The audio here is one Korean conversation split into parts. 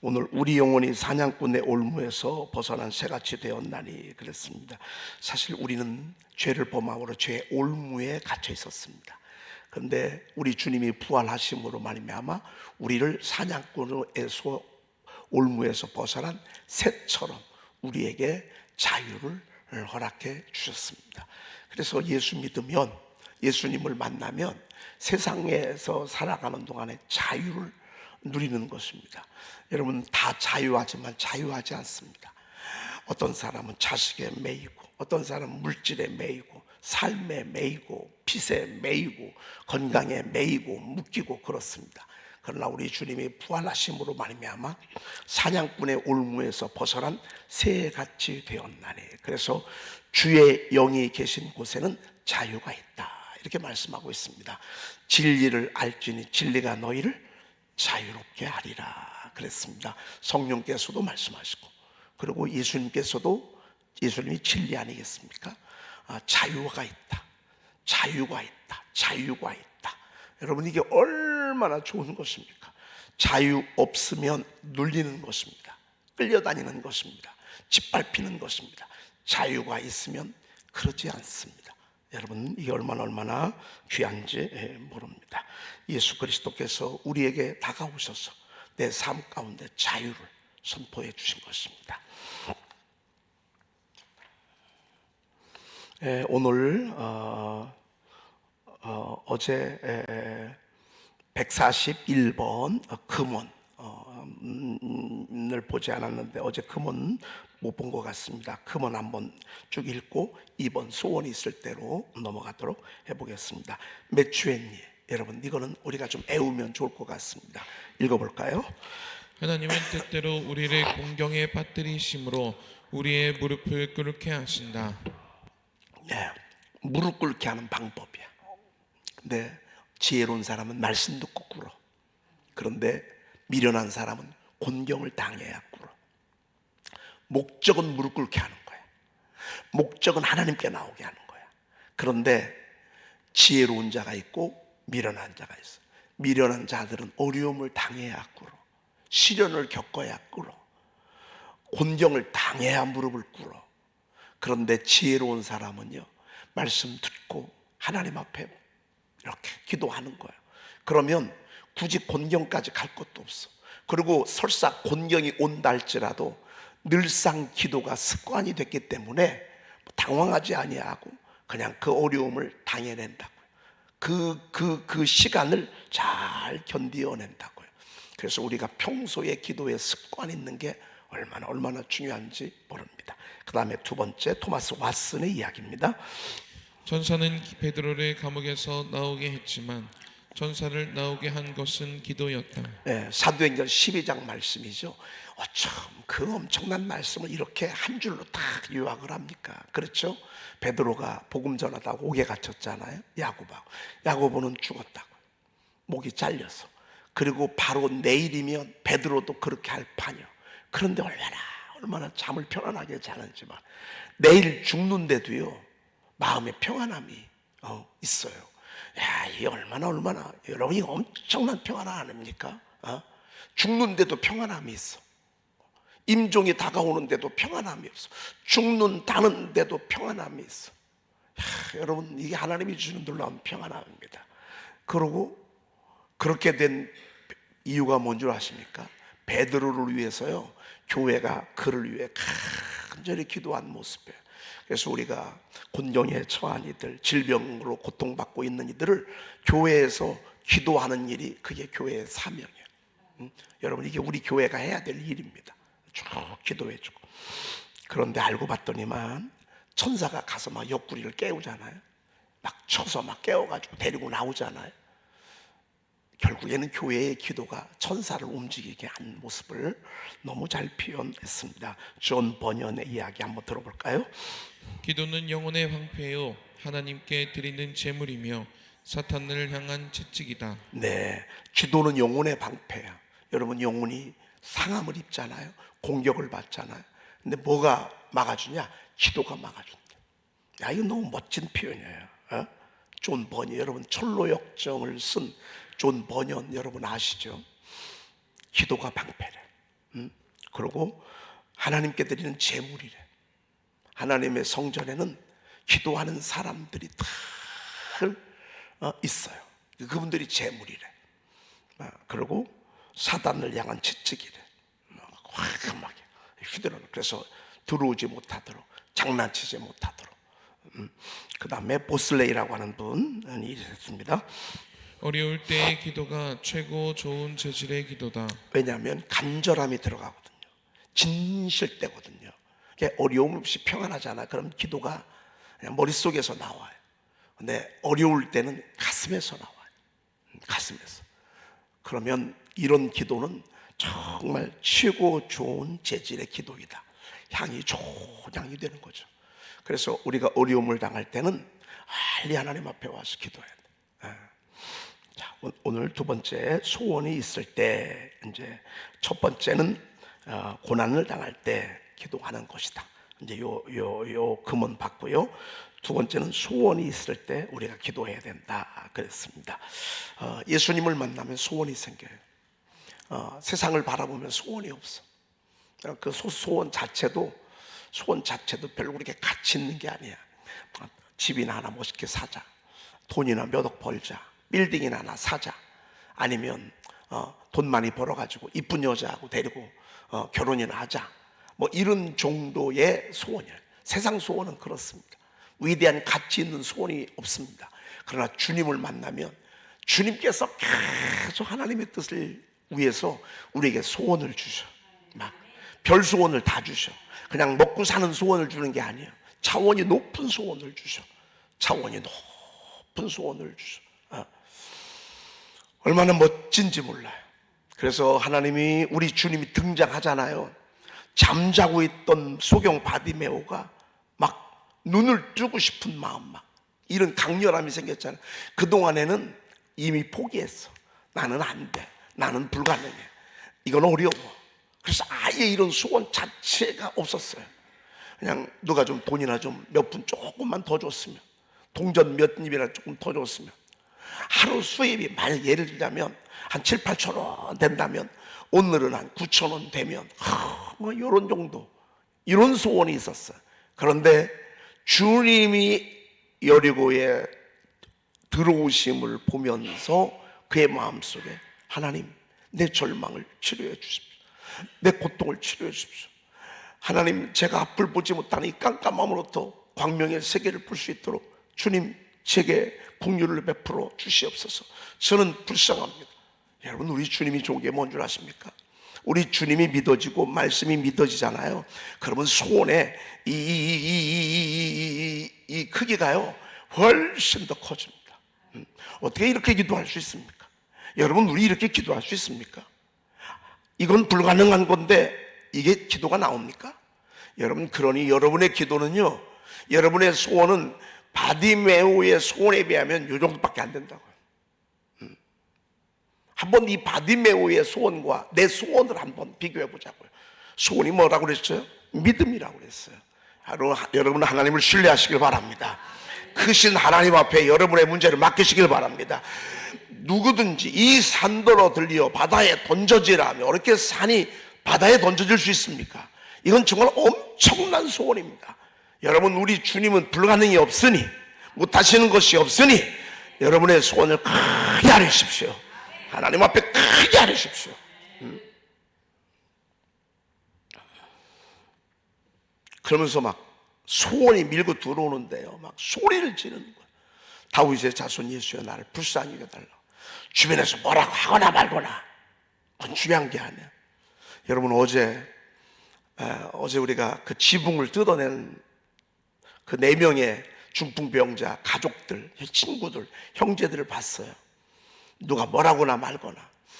오늘 우리 영혼이 사냥꾼의 올무에서 벗어난 새같이 되었나니 그랬습니다. 사실 우리는 죄를 범함으로 죄의 올무에 갇혀 있었습니다. 그런데 우리 주님이 부활하심으로 말미암아 우리를 사냥꾼에서 올무에서 벗어난 새처럼 우리에게 자유를 허락해 주셨습니다. 그래서 예수 믿으면 예수님을 만나면 세상에서 살아가는 동안에 자유를 누리는 것입니다. 여러분 다 자유하지만 자유하지 않습니다. 어떤 사람은 자식에 매이고 어떤 사람은 물질에 매이고 삶에 매이고 빚에 매이고 건강에 매이고 묶이고 그렇습니다. 그러나 우리 주님이 부활하심으로 말미암아 사냥꾼의 올무에서 벗어난 새같이 되었나니 그래서 주의 영이 계신 곳에는 자유가 있다 이렇게 말씀하고 있습니다. 진리를 알지니 진리가 너희를 자유롭게 하리라 그랬습니다. 성령께서도 말씀하시고 그리고 예수님께서도 예수님이 진리 아니겠습니까? 아, 자유가 있다. 자유가 있다. 자유가 있다. 여러분 이게 얼마나 좋은 것입니까? 자유 없으면 눌리는 것입니다. 끌려다니는 것입니다. 짓밟히는 것입니다. 자유가 있으면 그러지 않습니다. 여러분 이게 얼마나 얼마나 귀한지 예, 모릅니다. 예수 그리스도께서 우리에게 다가오셔서 내 삶 가운데 자유를 선포해 주신 것입니다. 예, 오늘 어, 어, 에, 141번 어, 금원 어, 음, 을 보지 않았는데 어제 금원 못 본 것 같습니다. 금원 한번 쭉 읽고 2번 소원이 있을 대로 넘어가도록 해보겠습니다. 매추엔니 여러분 이거는 우리가 좀 애우면 좋을 것 같습니다. 읽어볼까요? 하나님은 때때로 우리를 공경에 빠뜨리심으로 우리의 무릎을 꿇게 하신다. 네, 무릎 꿇게 하는 방법이야. 근데 지혜로운 사람은 말씀 듣고 꿇어. 그런데 미련한 사람은 곤경을 당해야. 목적은 무릎 꿇게 하는 거야. 목적은 하나님께 나오게 하는 거야. 그런데 지혜로운 자가 있고 미련한 자가 있어. 미련한 자들은 어려움을 당해야 꿇어. 시련을 겪어야 꿇어. 곤경을 당해야 무릎을 꿇어. 그런데 지혜로운 사람은요, 말씀 듣고 하나님 앞에 이렇게 기도하는 거예요. 그러면 굳이 곤경까지 갈 것도 없어. 그리고 설사 곤경이 온다 할지라도 늘상 기도가 습관이 됐기 때문에 당황하지 아니하고 그냥 그 어려움을 당해낸다고요. 그, 그, 그 시간을 잘 견디어낸다고요. 그래서 우리가 평소에 기도에 습관 있는 게 얼마나 얼마나 중요한지 모릅니다. 그 다음에 두 번째 토마스 왓슨의 이야기입니다. 전사는 베드로를 감옥에서 나오게 했지만 전사를 나오게 한 것은 기도였다. 네, 사도행전 12장 말씀이죠. 어쩜 그 엄청난 말씀을 이렇게 한 줄로 딱 요약을 합니까? 그렇죠? 베드로가 복음 전하다가 옥에 갇혔잖아요. 야고보하고. 야고보는 죽었다고. 목이 잘려서. 그리고 바로 내일이면 베드로도 그렇게 할 판이요. 그런데 얼마나 얼마나 잠을 편안하게 자는지만 내일 죽는데도요 마음의 평안함이 어, 있어요. 야, 이 얼마나 얼마나 여러분 이 엄청난 평안함 아닙니까? 어? 죽는데도 평안함이 있어. 임종이 다가오는데도 평안함이 없어. 죽는다는데도 평안함이 있어. 야, 여러분 이게 하나님이 주는 놀라운 평안함입니다. 그러고 그렇게 된 이유가 뭔 줄 아십니까? 베드로를 위해서요. 교회가 그를 위해 간절히 기도한 모습이에요. 그래서 우리가 곤경에 처한 이들, 질병으로 고통받고 있는 이들을 교회에서 기도하는 일이 그게 교회의 사명이에요. 음? 여러분 이게 우리 교회가 해야 될 일입니다. 쭉 기도해주고. 그런데 알고 봤더니만 천사가 가서 막 옆구리를 깨우잖아요. 막 쳐서 막 깨워가지고 데리고 나오잖아요. 결국에는 교회의 기도가 천사를 움직이게 한 모습을 너무 잘 표현했습니다. 존 버년의 이야기 한번 들어볼까요? 기도는 영혼의 황폐요 하나님께 드리는 제물이며 사탄을 향한 채찍이다. 네, 기도는 영혼의 방패야. 여러분 영혼이 상함을 입잖아요. 공격을 받잖아요. 근데 뭐가 막아주냐? 기도가 막아준다. 야, 이거 너무 멋진 표현이에요. 어? 존 버니 여러분 철로 역정을 쓴 존 버년 여러분 아시죠? 기도가 방패래. 음? 그리고 하나님께 드리는 제물이래. 하나님의 성전에는 기도하는 사람들이 다 어, 있어요. 그분들이 제물이래. 아, 그리고 사단을 향한 채찍이래. 화하게 휘두르는. 그래서 들어오지 못하도록 장난치지 못하도록. 그 다음에 보슬레이라고 하는 분이 있습니다. 어려울 때의 기도가 최고 좋은 재질의 기도다. 왜냐하면 간절함이 들어가거든요. 진실 때거든요. 이게 어려움 없이 평안하잖아. 그럼 기도가 그냥 머릿속에서 나와요. 근데 어려울 때는 가슴에서 나와요. 음, 가슴에서. 그러면 이런 기도는 정말 최고 좋은 재질의 기도이다. 향이 좋은 향이 되는 거죠. 그래서 우리가 어려움을 당할 때는 빨리 하나님 앞에 와서 기도해야 돼. 예. 자, 오- 오늘 두 번째 소원이 있을 때 이제 첫 번째는 어, 고난을 당할 때 기도하는 것이다. 이제 요 요 요 금은 받고요. 두 번째는 소원이 있을 때 우리가 기도해야 된다. 그랬습니다. 어, 예수님을 만나면 소원이 생겨요. 어, 세상을 바라보면 소원이 없어. 어, 그 소, 소원 자체도 소원 자체도 별로 그렇게 가치 있는 게 아니야. 어, 집이나 하나 멋있게 사자. 돈이나 몇 억 벌자. 빌딩이나 하나 사자. 아니면 어, 돈 많이 벌어가지고 이쁜 여자하고 데리고 어, 결혼이나 하자. 뭐 이런 정도의 소원이에요. 세상 소원은 그렇습니다. 위대한 가치 있는 소원이 없습니다. 그러나 주님을 만나면 주님께서 계속 하나님의 뜻을 위해서 우리에게 소원을 주셔. 막 별 소원을 다 주셔. 그냥 먹고 사는 소원을 주는 게 아니에요. 차원이 높은 소원을 주셔. 차원이 높은 소원을 주셔. 어. 얼마나 멋진지 몰라요. 그래서 하나님이 우리 주님이 등장하잖아요. 잠자고 있던 소경 바디메오가 막 눈을 뜨고 싶은 마음 막 이런 강렬함이 생겼잖아요. 그 동안에는 이미 포기했어. 나는 안 돼. 나는 불가능해. 이건 어려워. 그래서 아예 이런 소원 자체가 없었어요. 그냥 누가 좀 돈이나 좀 몇 푼 조금만 더 줬으면 동전 몇 입이나 조금 더 줬으면 하루 수입이 만약 예를 들자면 한 7, 8천 원 된다면 오늘은 한 9천 원 되면 하, 뭐 이런 정도 이런 소원이 있었어요. 그런데 주님이 여리고에 들어오심을 보면서 그의 마음속에 하나님 내 절망을 치료해 주십시오. 내 고통을 치료해 주십시오. 하나님 제가 앞을 보지 못하는 이 깜깜함으로부터 광명의 세계를 볼 수 있도록 주님 제게 국류를 베풀어 주시옵소서. 저는 불쌍합니다. 여러분 우리 주님이 좋은 게 뭔 줄 아십니까? 우리 주님이 믿어지고 말씀이 믿어지잖아요. 그러면 소원의 이, 이, 이, 이, 이, 크기가요 훨씬 더 커집니다. 음, 어떻게 이렇게 기도할 수 있습니까? 여러분 우리 이렇게 기도할 수 있습니까? 이건 불가능한 건데 이게 기도가 나옵니까? 여러분 그러니 여러분의 기도는요 여러분의 소원은 바디메오의 소원에 비하면 요 정도밖에 안 된다고요 음. 한번 이 바디메오의 소원과 내 소원을 한번 비교해 보자고요 소원이 뭐라고 그랬어요? 믿음이라고 그랬어요 여러분, 하나님을 신뢰하시길 바랍니다 크신 하나님 앞에 여러분의 문제를 맡기시길 바랍니다 누구든지 이 산더러 들리어 바다에 던져지라면 어떻게 산이 바다에 던져질 수 있습니까? 이건 정말 엄청난 소원입니다. 여러분 우리 주님은 불가능이 없으니 못하시는 것이 없으니 여러분의 소원을 크게 하십시오. 하나님 앞에 크게 하십시오. 음. 그러면서 막 소원이 밀고 들어오는데요. 막 소리를 지르는 거예요. 다윗의 자손 예수여 나를 불쌍히 여겨달라. 주변에서 뭐라고 하거나 말거나 그건 중요한 게 아니야. 여러분 어제 에, 어제 우리가 그 지붕을 뜯어낸 그 네 명의 중풍병자 가족들, 친구들, 형제들을 봤어요. 누가 뭐라고나 말거나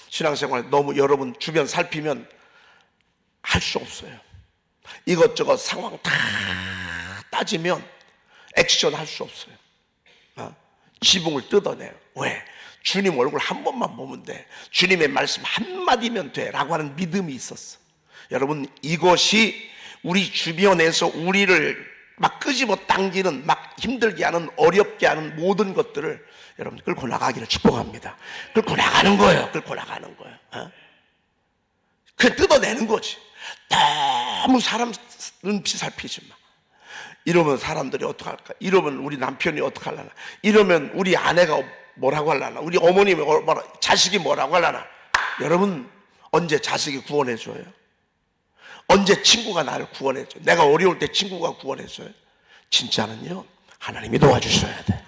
신앙생활 너무 여러분 주변 살피면 할 수 없어요. 이것저것 상황 다 따지면 액션 할 수 없어요. 어? 지붕을 뜯어내요. 왜? 주님 얼굴 한 번만 보면 돼. 주님의 말씀 한마디면 돼. 라고 하는 믿음이 있었어. 여러분, 이것이 우리 주변에서 우리를 막 끄집어 당기는, 막 힘들게 하는, 어렵게 하는 모든 것들을 여러분 끌고 나가기를 축복합니다. 끌고 나가는 거예요. 끌고 나가는 거예요. 어? 그냥 뜯어내는 거지. 너무 사람 눈빛 살피지 마. 이러면 사람들이 어떡할까? 이러면 우리 남편이 어떡할라나? 이러면 우리 아내가 뭐라고 할라나? 우리 어머님이 뭐라, 자식이 뭐라고 할라나? 여러분, 언제 자식이 구원해줘요? 언제 친구가 나를 구원해줘요? 내가 어려울 때 친구가 구원해줘요? 진짜는요, 하나님이 도와주셔야 돼.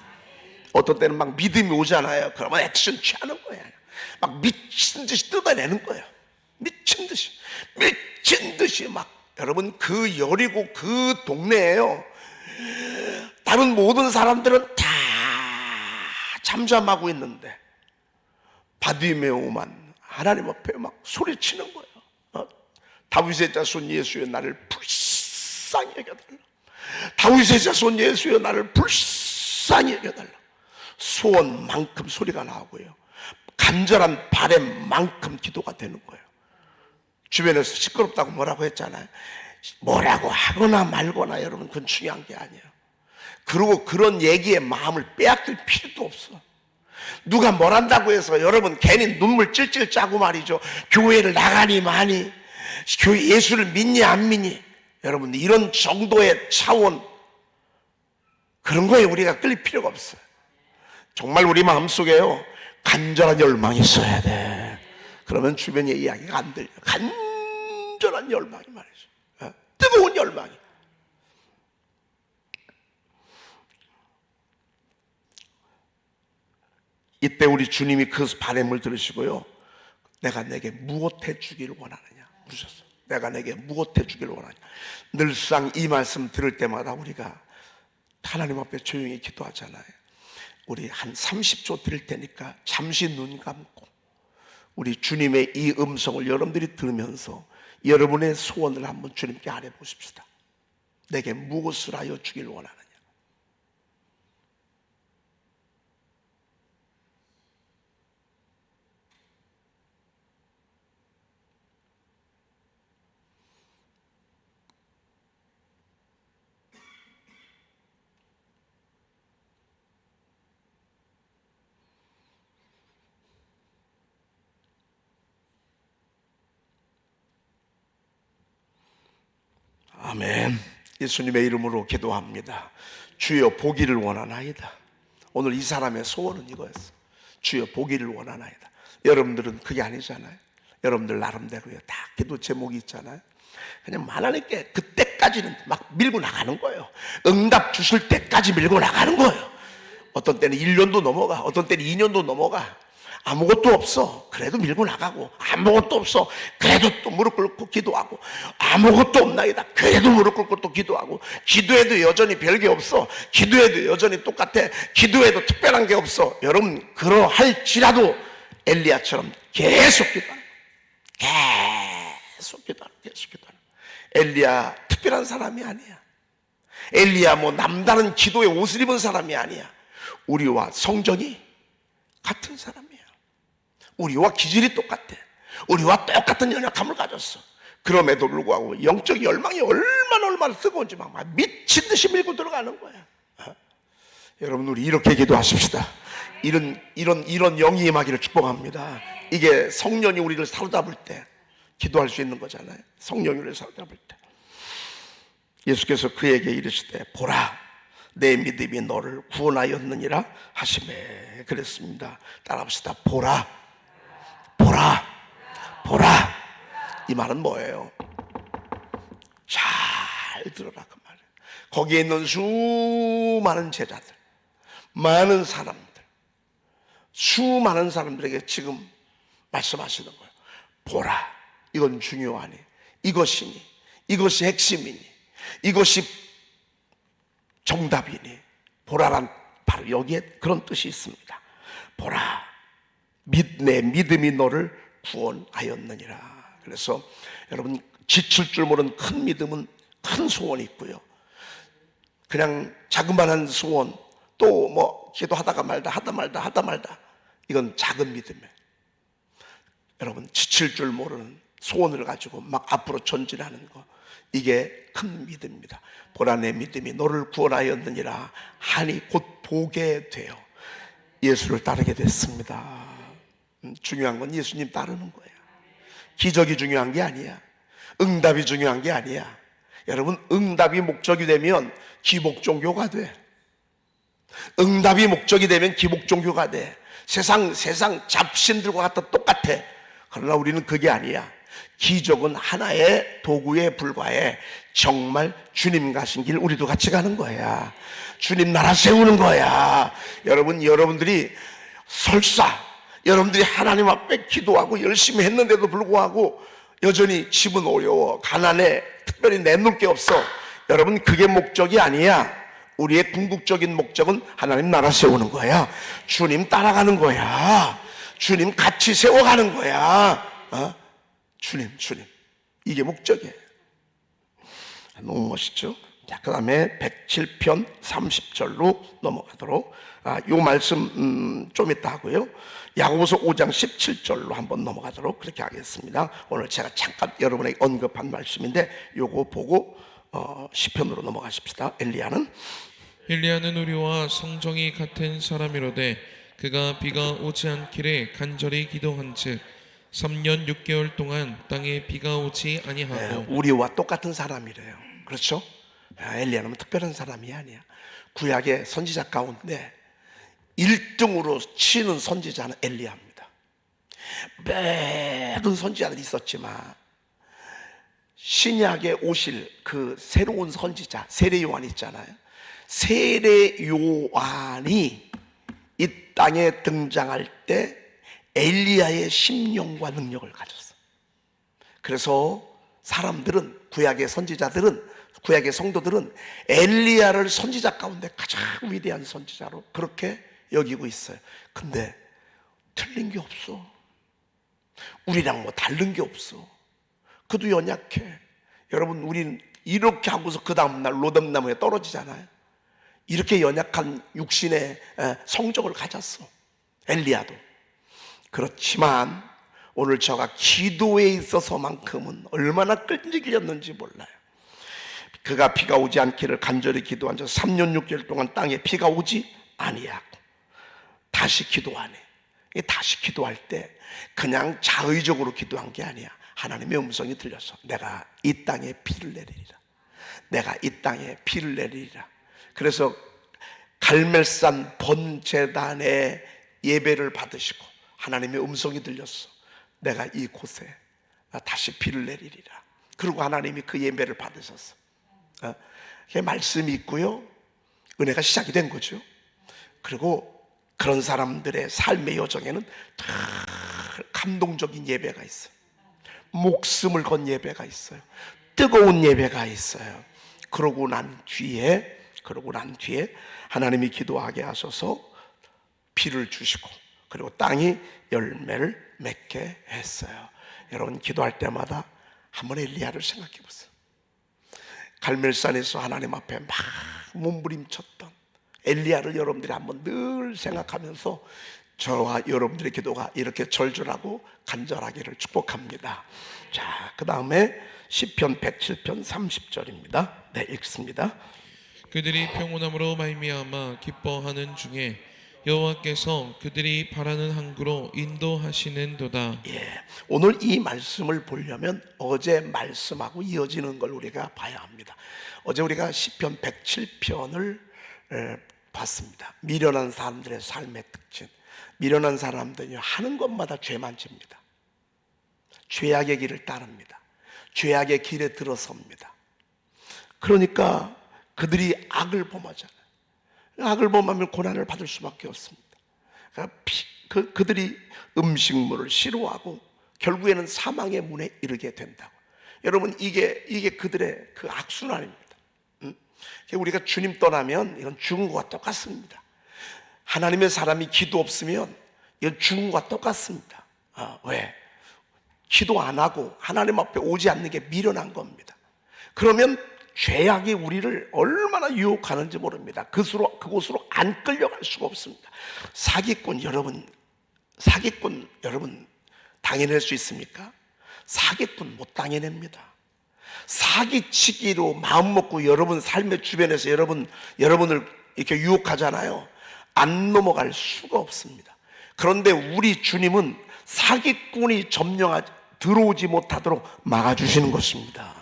어떤 때는 막 믿음이 오잖아요. 그러면 액션 취하는 거야. 막 미친 듯이 뜯어내는 거예요. 미친 듯이. 미친 듯이 막. 여러분, 그 여리고 그 동네에요. 다른 모든 사람들은 다 잠잠하고 있는데, 바디메오만 하나님 앞에 막 소리치는 거예요. 어? 다윗의 자손 예수여 나를 불쌍히 여겨달라. 다윗의 자손 예수여 나를 불쌍히 여겨달라. 소원만큼 소리가 나오고요. 간절한 바램만큼 기도가 되는 거예요. 주변에서 시끄럽다고 뭐라고 했잖아요. 뭐라고 하거나 말거나 여러분 그건 중요한 게 아니에요. 그리고 그런 얘기에 마음을 빼앗길 필요도 없어. 누가 뭘 한다고 해서 여러분 괜히 눈물 찔찔 짜고 말이죠. 교회를 나가니 많이 교회 예수를 믿니 안 믿니 여러분 이런 정도의 차원 그런 거에 우리가 끌릴 필요가 없어요. 정말 우리 마음 속에요 간절한 열망이 있어야 돼. 그러면 주변의 이야기가 안 들려. 간절한 열망이 말이죠. 어? 뜨거운 열망이. 이때 우리 주님이 그 바램을 들으시고요. 내가 내게 무엇 해 주기를 원하느냐 물으셨어요. 내가 내게 무엇해 주기를 원하냐. 늘상 이 말씀 들을 때마다 우리가 하나님 앞에 조용히 기도하잖아요. 우리 한 30초 드릴 테니까 잠시 눈 감고 우리 주님의 이 음성을 여러분들이 들으면서 여러분의 소원을 한번 주님께 아뢰 보십시다. 내게 무엇을 하여 주길 원하느냐. 아멘. 예수님의 이름으로 기도합니다. 주여 보기를 원하나이다. 오늘 이 사람의 소원은 이거였어. 주여 보기를 원하나이다. 여러분들은 그게 아니잖아요. 여러분들 나름대로요. 다 기도 제목이 있잖아요. 그냥 하나님께 그때까지는 막 밀고 나가는 거예요. 응답 주실 때까지 밀고 나가는 거예요. 어떤 때는 1년도 넘어가, 어떤 때는 2년도 넘어가. 아무것도 없어. 그래도 밀고 나가고. 아무것도 없어. 그래도 또 무릎 꿇고 기도하고. 아무것도 없나이다. 그래도 무릎 꿇고 또 기도하고. 기도해도 여전히 별게 없어. 기도해도 여전히 똑같아. 기도해도 특별한 게 없어. 여러분, 그러할지라도 엘리야처럼 계속 기도하는. 계속 기도하는. 계속 기도하는. 엘리야 특별한 사람이 아니야. 엘리야 뭐 남다른 기도의 옷을 입은 사람이 아니야. 우리와 성정이 같은 사람이야. 우리와 기질이 똑같아. 우리와 똑같은 연약함을 가졌어. 그럼에도 불구하고 영적 열망이 얼마나 얼마나 뜨거운지 막 미친 듯이 밀고 들어가는 거야. 어? 여러분 우리 이렇게 기도하십시다. 이런 이런 이런 영이 임하기를 축복합니다. 이게 성령이 우리를 사로잡을 때 기도할 수 있는 거잖아요. 성령이 우리를 사로잡을 때. 예수께서 그에게 이르시되 보라 내 믿음이 너를 구원하였느니라 하심에 그랬습니다. 따라합시다. 보라 보라, 보라. 이 말은 뭐예요? 잘 들어라 그 말이에요. 거기에 있는 수많은 제자들, 많은 사람들, 수많은 사람들에게 지금 말씀하시는 거예요. 보라, 이건 중요하니, 이것이니, 이것이 핵심이니, 이것이 정답이니, 보라란 바로 여기에 그런 뜻이 있습니다. 보라, 믿, 내 믿음이 너를 구원하였느니라. 그래서 여러분 지칠 줄 모르는 큰 믿음은 큰 소원이 있고요. 그냥 자그마한 소원 또 뭐 기도하다가 말다 하다 말다 하다 말다 이건 작은 믿음이에요. 여러분 지칠 줄 모르는 소원을 가지고 막 앞으로 전진하는 거 이게 큰 믿음입니다. 보라 내 믿음이 너를 구원하였느니라 하니 곧 보게 되어 예수를 따르게 됐습니다. 음, 중요한 건 예수님 따르는 거예요. 기적이 중요한 게 아니야. 응답이 중요한 게 아니야. 여러분, 응답이 목적이 되면 기복 종교가 돼. 응답이 목적이 되면 기복 종교가 돼. 세상 세상 잡신들과 갖다 똑같아. 그러나 우리는 그게 아니야. 기적은 하나의 도구에 불과해. 정말 주님 가신 길 우리도 같이 가는 거야. 주님 나라 세우는 거야. 여러분 여러분들이 설사 여러분들이 하나님 앞에 기도하고 열심히 했는데도 불구하고 여전히 집은 어려워 가난해 특별히 내놓을 게 없어. 여러분 그게 목적이 아니야. 우리의 궁극적인 목적은 하나님 나라 세우는 거야. 주님 따라가는 거야. 주님 같이 세워가는 거야. 어? 주님 주님. 이게 목적이에요. 너무 멋있죠? 자, 그 다음에 107편 30절로 넘어가도록. 아, 요 말씀, 음, 좀 이따 하고요. 야고보서 5장 17절로 한번 넘어가도록 그렇게 하겠습니다. 오늘 제가 잠깐 여러분에게 언급한 말씀인데 요거 보고, 어, 시편으로 넘어가십시다. 엘리야는. 엘리야는 우리와 성정이 같은 사람이로되 그가 비가 오지 않기를 간절히 기도한즉 3년 6개월 동안 땅에 비가 오지 예, 아니하고 우리와 똑같은 사람이래요. 그렇죠? 아, 엘리야는 특별한 사람이 아니야. 구약의 선지자 가운데 1등으로 치는 선지자는 엘리야입니다. 모든 선지자들이 있었지만 신약에 오실 그 새로운 선지자 세례 요한 있잖아요. 세례 요한이 이 땅에 등장할 때 엘리야의 심령과 능력을 가졌어. 그래서 사람들은 구약의 선지자들은 구약의 성도들은 엘리야를 선지자 가운데 가장 위대한 선지자로 그렇게 여기고 있어요. 근데 틀린 게 없어. 우리랑 뭐 다른 게 없어. 그도 연약해. 여러분, 우리는 이렇게 하고서 그 다음 날 로뎀나무에 떨어지잖아요. 이렇게 연약한 육신의 에, 성적을 가졌어. 엘리야도. 그렇지만 오늘 저가 기도에 있어서만큼은 얼마나 끈질겼는지 몰라요. 그가 비가 오지 않기를 간절히 기도한 적 3년 6개월 동안 땅에 비가 오지 아니하고 다시 기도하네. 이 다시 기도할 때 그냥 자의적으로 기도한 게 아니야. 하나님의 음성이 들려서 내가 이 땅에 비를 내리리라. 내가 이 땅에 비를 내리리라. 그래서 갈멜산 번제단의 예배를 받으시고 하나님의 음성이 들렸어. 내가 이 곳에 다시 비를 내리리라. 그리고 하나님이 그 예배를 받으셨어. 어? 말씀이 있고요. 은혜가 시작이 된 거죠. 그리고 그런 사람들의 삶의 여정에는 다 감동적인 예배가 있어요. 목숨을 건 예배가 있어요. 뜨거운 예배가 있어요. 그러고 난 뒤에, 그러고 난 뒤에 하나님이 기도하게 하셔서 비를 주시고, 그리고 땅이 열매를 맺게 했어요. 여러분, 기도할 때마다 한번 엘리야를 생각해 보세요. 갈멜산에서 하나님 앞에 막 몸부림쳤던 엘리야를 여러분들이 한번 늘 생각하면서 저와 여러분들의 기도가 이렇게 절절하고 간절하기를 축복합니다. 자, 그 다음에 시편 107편 30절입니다. 네, 읽습니다. 그들이 평온함으로 말미암아 기뻐하는 중에 여호와께서 그들이 바라는 항구로 인도하시는도다. 예, 오늘 이 말씀을 보려면 어제 말씀하고 이어지는 걸 우리가 봐야 합니다. 어제 우리가 시편 107편을 봤습니다. 미련한 사람들의 삶의 특징. 미련한 사람들이 하는 것마다 죄만 집니다. 죄악의 길을 따릅니다. 죄악의 길에 들어섭니다. 그러니까 그들이 악을 범하잖아요. 악을 범하면 고난을 받을 수밖에 없습니다. 그러니까 피, 그, 그들이 음식물을 싫어하고 결국에는 사망의 문에 이르게 된다고. 여러분 이게 이게 그들의 그 악순환입니다. 음? 우리가 주님 떠나면 이건 죽은 것과 똑같습니다. 하나님의 사람이 기도 없으면 이건 죽은 것과 똑같습니다. 아, 왜? 기도 안 하고 하나님 앞에 오지 않는 게 미련한 겁니다. 그러면 죄악이 우리를 얼마나 유혹하는지 모릅니다. 그곳으로, 그곳으로 안 끌려갈 수가 없습니다. 사기꾼 여러분, 사기꾼 여러분 당해낼 수 있습니까? 사기꾼 못 당해냅니다. 사기치기로 마음 먹고 여러분 삶의 주변에서 여러분 여러분을 이렇게 유혹하잖아요. 안 넘어갈 수가 없습니다. 그런데 우리 주님은 사기꾼이 점령하 들어오지 못하도록 막아주시는 것입니다.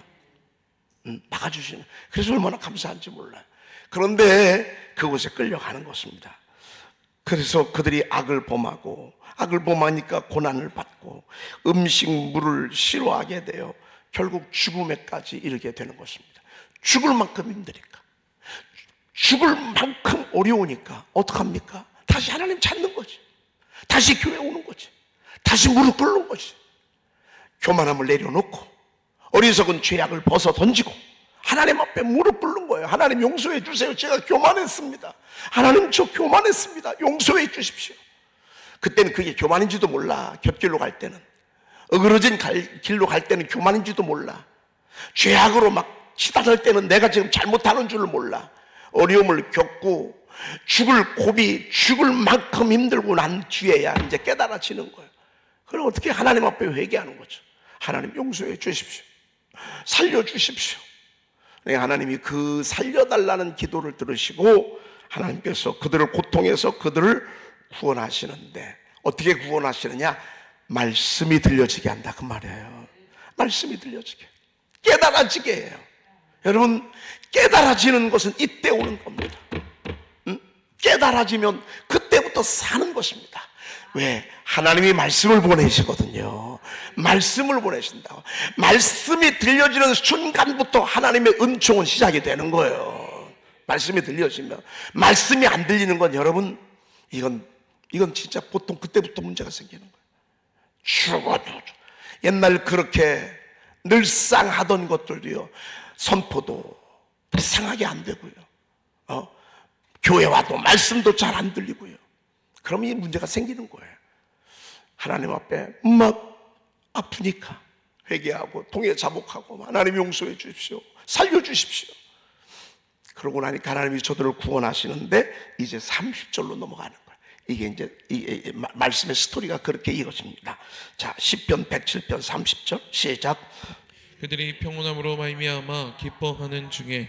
음, 막아주시는. 그래서 얼마나 감사한지 몰라요. 그런데 그곳에 끌려가는 것입니다. 그래서 그들이 악을 범하고 악을 범하니까 고난을 받고 음식 물을 싫어하게 되어 결국 죽음에까지 이르게 되는 것입니다. 죽을 만큼 힘드니까 죽을 만큼 어려우니까 어떡합니까? 다시 하나님 찾는 거지. 다시 교회 오는 거지. 다시 무릎 꿇는 거지. 교만함을 내려놓고 어리석은 죄악을 벗어 던지고 하나님 앞에 무릎 꿇는 거예요. 하나님 용서해 주세요. 제가 교만했습니다. 하나님 저 교만했습니다. 용서해 주십시오. 그때는 그게 교만인지도 몰라. 곁길로 갈 때는. 어그러진 갈- 길로 갈 때는 교만인지도 몰라. 죄악으로 막 치닫을 때는 내가 지금 잘못하는 줄을 몰라. 어려움을 겪고 죽을 고비, 죽을 만큼 힘들고 난 뒤에야 이제 깨달아지는 거예요. 그럼 어떻게 하나님 앞에 회개하는 거죠? 하나님 용서해 주십시오. 살려 주십시오. 네, 하나님이 그 살려달라는 기도를 들으시고 하나님께서 그들을 고통해서 그들을 구원하시는데 어떻게 구원하시느냐? 말씀이 들려지게 한다 그 말이에요. 말씀이 들려지게 깨달아지게 해요. 여러분 깨달아지는 것은 이때 오는 겁니다. 응? 깨달아지면 그때부터 사는 것입니다. 왜? 하나님이 말씀을 보내시거든요. 말씀을 보내신다고. 말씀이 들려지는 순간부터 하나님의 은총은 시작이 되는 거예요. 말씀이 들려지면. 말씀이 안 들리는 건 여러분, 이건, 이건 진짜 보통 그때부터 문제가 생기는 거예요. 죽어도. 옛날 그렇게 늘상 하던 것들도요, 선포도 이상하게 안 되고요. 어? 교회 와도 말씀도 잘 안 들리고요. 그럼 이 문제가 생기는 거예요. 하나님 앞에 막 아프니까 회개하고 통해 자복하고 하나님 용서해 주십시오. 살려 주십시오. 그러고 나니까 하나님이 저들을 구원하시는데 이제 30절로 넘어가는 거예요. 이게 이제 이, 이- 말씀의 스토리가 그렇게 이루어집니다. 자, 10편 107편 30절 시작. 그들이 평온함으로 말미암아 기뻐하는 중에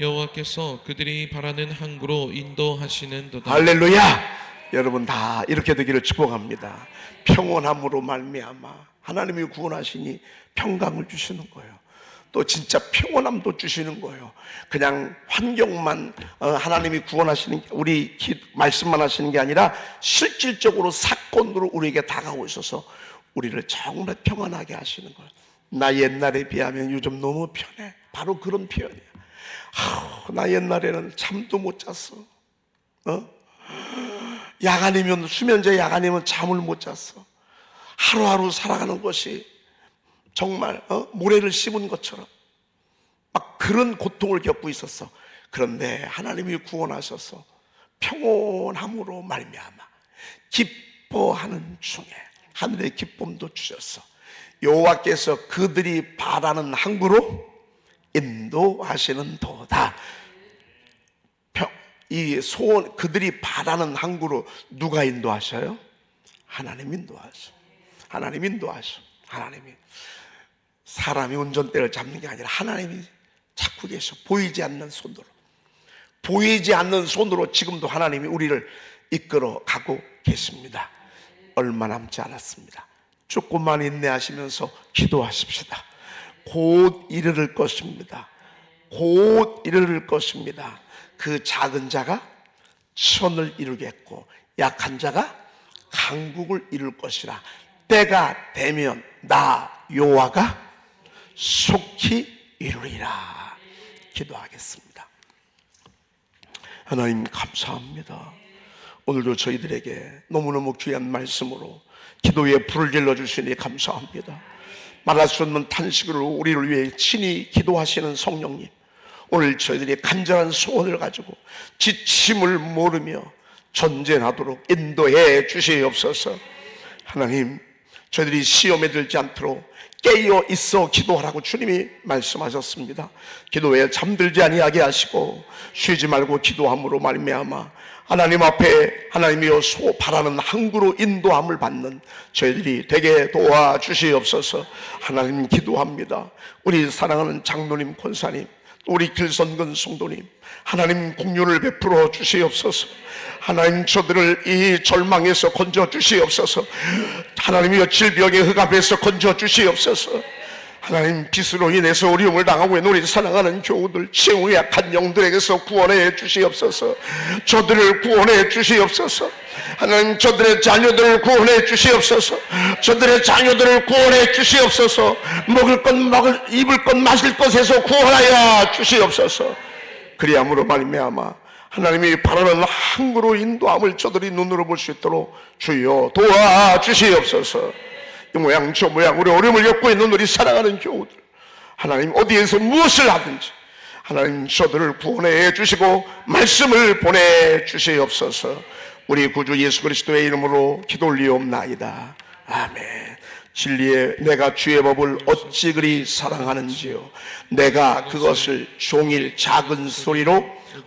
여호와께서 그들이 바라는 항구로 인도하시는도다. 할렐루야! 여러분 다 이렇게 되기를 축복합니다. 평온함으로 말미암아 하나님이 구원하시니 평강을 주시는 거예요. 또 진짜 평온함도 주시는 거예요. 그냥 환경만 어, 하나님이 구원하시는 게 우리 기- 말씀만 하시는 게 아니라 실질적으로 사건으로 우리에게 다가오고 있어서 우리를 정말 평안하게 하시는 거예요. 나 옛날에 비하면 요즘 너무 편해. 바로 그런 표현이야. 아우, 나 옛날에는 잠도 못 잤어. 어? 야간이면 수면제 야간이면 잠을 못 잤어. 하루하루 살아가는 것이 정말 어? 모래를 씹은 것처럼 막 그런 고통을 겪고 있었어. 그런데 하나님이 구원하셔서 평온함으로 말미암아 기뻐하는 중에 하늘의 기쁨도 주셨어. 여호와께서 그들이 바라는 항구로 인도하시는 도다. 평- 이 소원 그들이 바라는 항구로 누가 인도하셔요? 하나님 인도하셔. 하나님 인도하셔. 하나님이 사람이 운전대를 잡는 게 아니라 하나님이 잡고 계셔. 보이지 않는 손으로. 보이지 않는 손으로 지금도 하나님이 우리를 이끌어 가고 계십니다. 얼마 남지 않았습니다. 조금만 인내하시면서 기도하십시다. 곧 이르를 것입니다. 곧 이르를 것입니다. 그 작은 자가 천을 이루겠고 약한 자가 강국을 이룰 것이라. 때가 되면 나 여호와가 속히 이루리라. 기도하겠습니다. 하나님 감사합니다. 오늘도 저희들에게 너무너무 귀한 말씀으로 기도에 불을 질러 주시니 감사합니다. 말할 수 없는 탄식으로 우리를 위해 친히 기도하시는 성령님. 오늘 저희들이 간절한 소원을 가지고 지침을 모르며 전쟁하도록 인도해 주시옵소서. 하나님, 저희들이 시험에 들지 않도록 깨어 있어 기도하라고 주님이 말씀하셨습니다. 기도에 잠들지 아니하게 하시고 쉬지 말고 기도함으로 말미암아 하나님 앞에 하나님이여 소 바라는 항구로 인도함을 받는 저희들이 되게 도와 주시옵소서. 하나님 기도합니다. 우리 사랑하는 장로님 권사님 우리 길선근 성도님 하나님 공륜을 베풀어 주시옵소서. 하나님 저들을 이 절망에서 건져 주시옵소서. 하나님이여 질병의 흑암에서 건져 주시옵소서 하나님 빛으로 인해서 어려움을 당하고 있는 우리 사랑하는 교우들 치유 약한 영들에게서 구원해 주시옵소서. 저들을 구원해 주시옵소서. 하나님 저들의 자녀들을 구원해 주시옵소서. 저들의 자녀들을 구원해 주시옵소서. 먹을 것 먹을 입을 것 마실 것에서 구원하여 주시옵소서. 그리함으로 말미암아 하나님이 바라는 항구로 인도함을 저들이 눈으로 볼 수 있도록 주여 도와주시옵소서. 이 모양 저 모양 우리 어려움을 겪고 있는 우리 사랑하는 교우들. 하나님 어디에서 무엇을 하든지 하나님 저들을 구원해 주시고 말씀을 보내 주시옵소서. 우리 구주 예수 그리스도의 이름으로 기도 올리옵나이다. 아멘. 진리에 내가 주의 법을 어찌 그리 사랑하는지요. 내가 그것을 종일 작은 소리로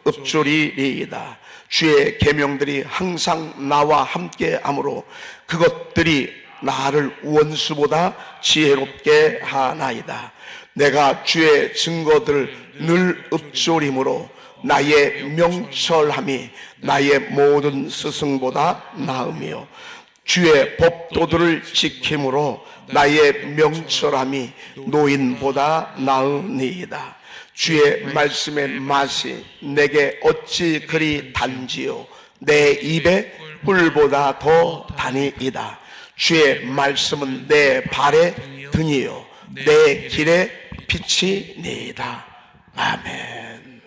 읊조리리이다. 주의 계명들이 항상 나와 함께 하므로 그것들이 나를 원수보다 지혜롭게 하나이다. 내가 주의 증거들을 늘 읊조림으로 나의 명철함이 나의 모든 스승보다 나으며 주의 법도들을 지킴으로 나의 명철함이 노인보다 나으니이다. 주의 말씀의 맛이 내게 어찌 그리 단지요 내 입에 꿀보다 더 단이이다. 주의 말씀은 내 발의 등이요 내 길의 빛이니이다. 아멘.